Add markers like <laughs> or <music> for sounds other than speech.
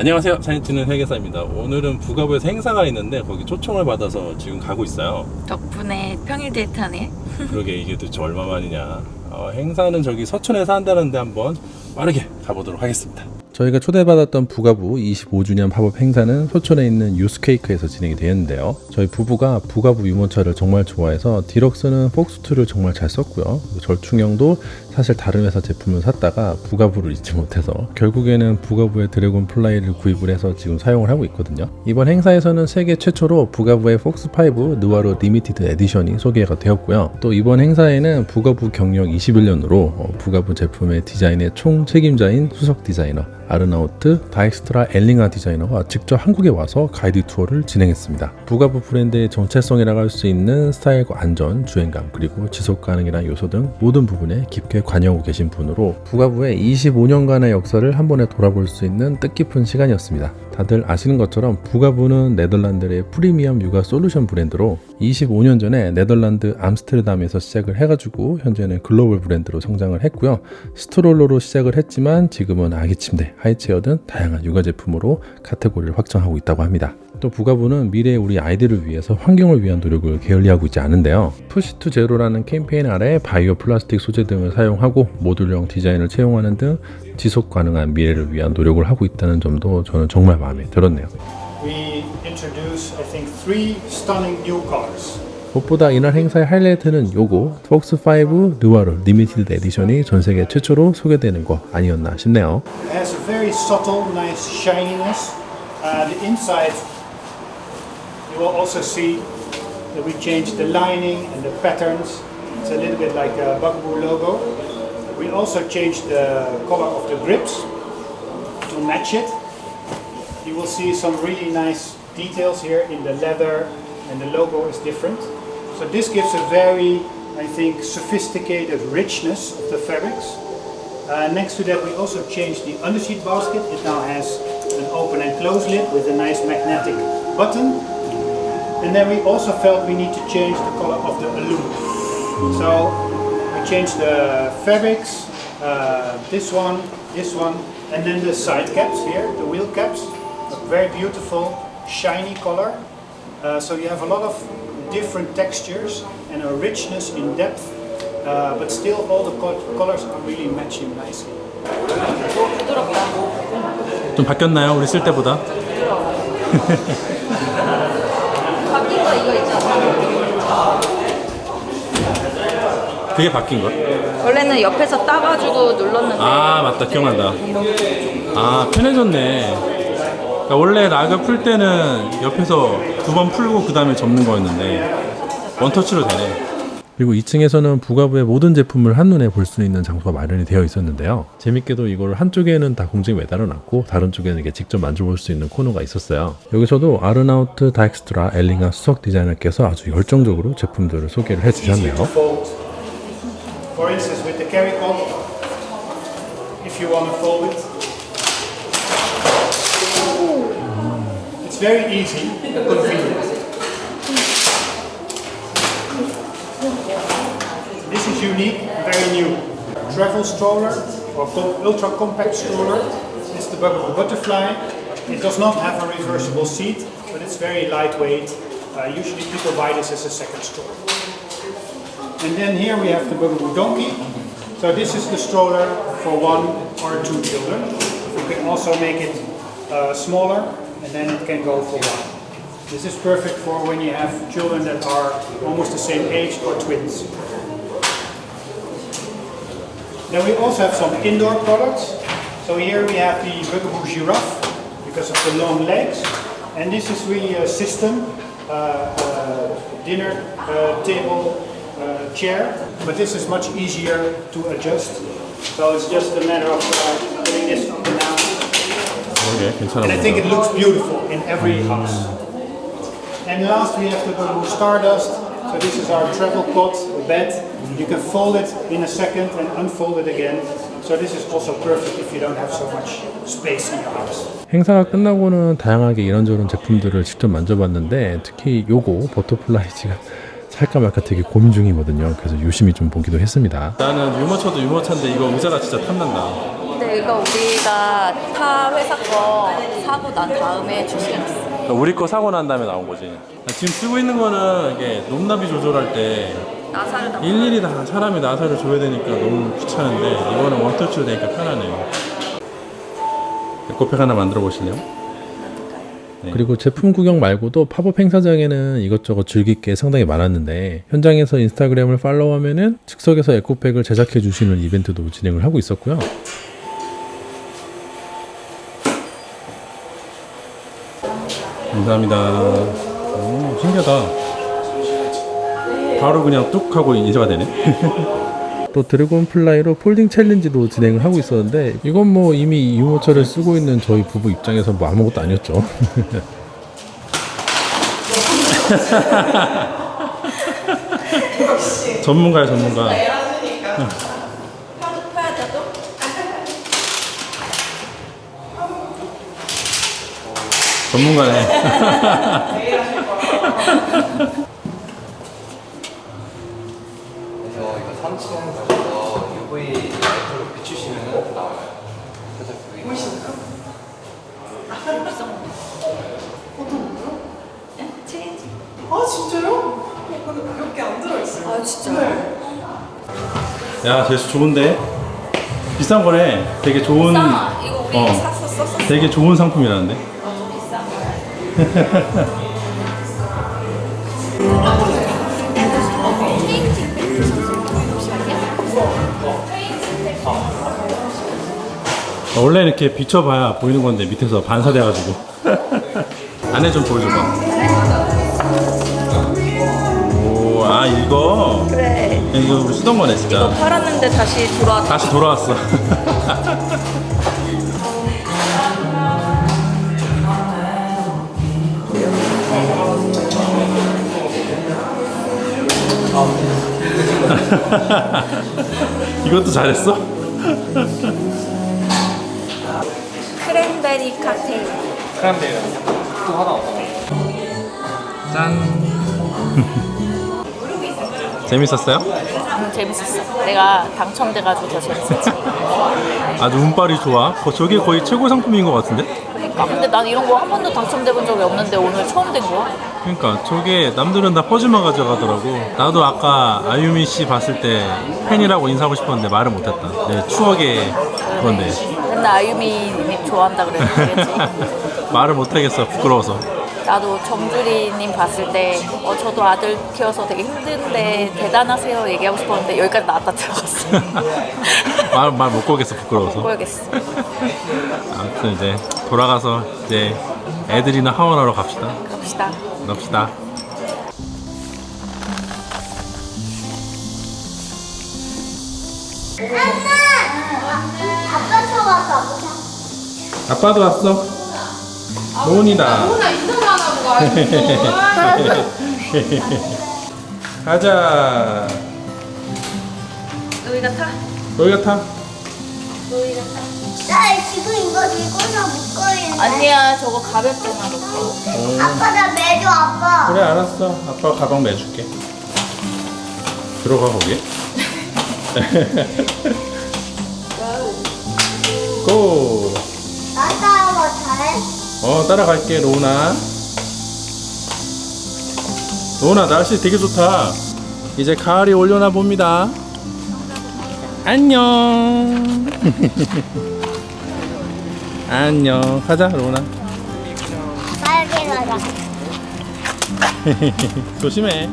안녕하세요. 사진 찍는 회계사입니다. 오늘은 부가부에서 행사가 있는데 거기 초청을 받아서 지금 가고 있어요. 덕분에 평일 데이트하네. 그러게 이게 도대체 얼마 만이냐. 어, 행사는 저기 서촌에서 한다는데 한번 빠르게 가보도록 하겠습니다. 저희가 초대받았던 부가부 25주년 팝업 행사는 소촌에 있는 유스케이크에서 진행이 되었는데요. 저희 부부가 부가부 유모차를 정말 좋아해서 디럭스는 폭스2를 정말 잘 썼고요. 절충형도 사실 다른 회사 제품을 샀다가 부가부를 잊지 못해서 결국에는 부가부의 드래곤 플라이를 구입을 해서 지금 사용을 하고 있거든요. 이번 행사에서는 세계 최초로 부가부의 폭스5 느와르 리미티드 에디션이 소개가 되었고요. 또 이번 행사에는 부가부 경력 21년으로 어, 부가부 제품의 디자인의 총 책임자인 수석 디자이너 아르나우트 다익스트라 엘링아 디자이너가 직접 한국에 와서 가이드 투어를 진행했습니다. 부가부 브랜드의 정체성이라고 할 수 있는 스타일과 안전, 주행감, 그리고 지속 가능이라는 요소 등 모든 부분에 깊게 관여하고 계신 분으로 부가부의 25년간의 역사를 한 번에 돌아볼 수 있는 뜻깊은 시간이었습니다. 다들 아시는 것처럼 부가부는 네덜란드의 프리미엄 육아 솔루션 브랜드로 25년 전에 네덜란드 암스테르담에서 시작을 해가지고 현재는 글로벌 브랜드로 성장을 했고요. 스트롤러로 시작을 했지만 지금은 아기 침대, 하이체어 등 다양한 육아 제품으로 카테고리를 확장하고 있다고 합니다. 또 부가부는 미래의 우리 아이들을 위해서 환경을 위한 노력을 게을리 하고 있지 않은데요. 푸시 투 제로라는 캠페인 아래 바이오 플라스틱 소재 등을 사용하고 모듈형 디자인을 채용하는 등 지속 가능한 미래를 위한 노력을 하고 있다는 점도 저는 정말 마음에 들었네요. we introduce, I think, three stunning new cars. 무엇보다 이날 행사의 하이라이트는 요거 폭스5 느와르 리미티드 에디션이 전 세계 최초로 소개되는 거 아니었나 싶네요. It has a very subtle, nice shininess. Uh, the inside, you will also see that we changed the lining and the patterns. It's a little bit like a Bugaboo logo. We also changed the color of the grips to match it. You will see some really nice details here in the leather and the logo is different. So this gives a very, I think, sophisticated richness of the fabrics. Uh, next to that we also changed the undersheet basket. It now has an open and close lid with a nice magnetic button. And then we also felt we need to change the color of the aluminum. So we changed the fabrics, uh, this one, this one, and then the side caps here, the wheel caps. Very beautiful, shiny color. Uh, so you have a lot of different textures and a richness in depth, uh, but still all the co- colors are really matching nicely. 좀 바뀌었나요? 우리 쓸 때보다? 바뀐 거 이거 있잖아. 그게 바뀐 거야? 원래는 옆에서 따가지고 눌렀는데 아 맞다 기억난다 아 편해졌네 그러니까 원래 락을 풀 때는 옆에서 두 번 풀고 그 다음에 접는 거였는데 원터치로 되네. 그리고 2층에서는 부가부의 모든 제품을 한눈에 볼 수 있는 장소가 마련이 되어 있었는데요. 재밌게도 이걸 한쪽에는 다 공중에 매달아 놨고 다른 쪽에는 이렇게 직접 만져볼 수 있는 코너가 있었어요. 여기서도 아르나우트 다익스트라 엘링아 수석 디자이너께서 아주 열정적으로 제품들을 소개를 해 주셨네요 very easy and convenient. This is unique, very new. Travel stroller or ultra compact stroller. It's the Bugaboo Butterfly. It does not have a reversible seat, but it's very lightweight. Uh, usually people buy this as a second stroller. And then here we have the Bugaboo Donkey. So this is the stroller for one or two children. We can also make it uh, smaller and then it can go for one. This is perfect for when you have children that are almost the same age or twins. Then we also have some indoor products. So here we have the Bugaboo Giraffe because of the long legs. And this is really a system, uh, uh, dinner uh, table uh, chair. But this is much easier to adjust. So it's just a matter of 그러게 괜찮아 And I think it looks beautiful in every house. And last we have the Bamboo Stardust. So this is our travel cot, the bed. You can fold it in a second and unfold it again. So this is also perfect if you don't have so much space in your house. 행사가 끝나고는 다양하게 이런저런 제품들을 직접 만져봤는데 특히 요거 버터플라이 지금 살까 말까 되게 고민 중이거든요. 그래서 유심히 좀 보기도 했습니다. 나는 유모차도 유모차인데 이거 의자가 진짜 탐난다. 네 이거 우리가 타 회사 거 사고 난 다음에 출시했어. 그러니까 우리 거 사고 난 다음에 나온 거지. 지금 쓰고 있는 거는 이게 높나비 조절할 때 나사를 다. 일일이 다 사람이 나사를 줘야 되니까 너무 귀찮은데 이거는 원터치로 되니까 편하네요. 에코팩 하나 만들어 보실래요? 네. 그리고 제품 구경 말고도 팝업 행사장에는 이것저것 즐길 게 상당히 많았는데 현장에서 인스타그램을 팔로우하면은 즉석에서 에코백을 제작해 주시는 이벤트도 진행을 하고 있었고요. 감사합니다. 오, 신기하다. 바로 그냥 뚝 하고 인쇄가 되네. <laughs> 또 드래곤 플라이로 폴딩 챌린지도 진행을 하고 있었는데 이건 뭐 이미 유모차를 쓰고 있는 저희 부부 입장에서 뭐 아무것도 아니었죠. <laughs> 전문가야 전문가. 전문가네. 그래서 이거 3층 가셔서 UV 라이트로 비추시면 나와요. 그래서 그게 아 진짜요? 어, 근데 가볍게 안 들어있어요. 아 진짜. 야, 제수 좋은데? 비싼 거네. 되게 좋은. 싸. 이거 우리 어. 샀어 썼어. 되게 좋은 상품이라는데. 거야. 원래 이렇게 비춰봐야 보이는 건데 밑에서 반사돼가지고. <laughs> 안에 좀 보여줘봐. 오, 아 이거. 그래. 이거 우리 쓰던 거네 이거 진짜. 팔았는데 다시 돌아왔다. 다시 돌아왔어. <laughs> <laughs> 이것도 잘했어? 크랜베리 칵테일. 짠. <laughs> 재밌었어요? 음, 재밌었어. 내가 당첨돼가지고 더 재밌었지. <laughs> 아주 운빨이 좋아. 거- 저게 거의 최고 상품인 것 같은데? 그러니까. 근데 난 이런 거 한 번도 당첨돼 본 적이 없는데 오늘 처음 된 거야. 그러니까 저게 남들은 다 퍼즐만 가져가더라고. 나도 아까 아유미 씨 봤을 때 팬이라고 인사하고 싶었는데 말을 못했다. 내 추억의 그건데 맨날 아유미 님 좋아한다 그랬지. <laughs> 말을 못하겠어 부끄러워서. 나도 정주리님 봤을 때 어, 저도 아들 키워서 되게 힘든데 대단하세요 얘기하고 싶었는데 여기까지 나왔다 들어갔어. <laughs> 말말못 거겠어 부끄러워서. 모르겠어. 아무튼 이제 돌아가서 이제 애들이나 하원하러 갑시다. 갑시다. 갑시다. 아빠 쳐왔어. 아빠도 왔어. 노은이다. 누나 인사만 하고 가야지. 가자. 여기가 타. 너희가 타. 나 지금 이거 들고서 묶어야 아니야 저거 가볍잖아 너. 아빠 나 매줘 아빠. 그래 알았어. 아빠가 가방 매줄게. 들어가 거기. <laughs> 고. 나 따라와 잘해. 어 따라갈게 로우나. 로우나 날씨 되게 좋다. 이제 가을이 올려나 봅니다. 안녕. <laughs> 안녕. 가자 로우나. 빨리 가자. <laughs> 조심해.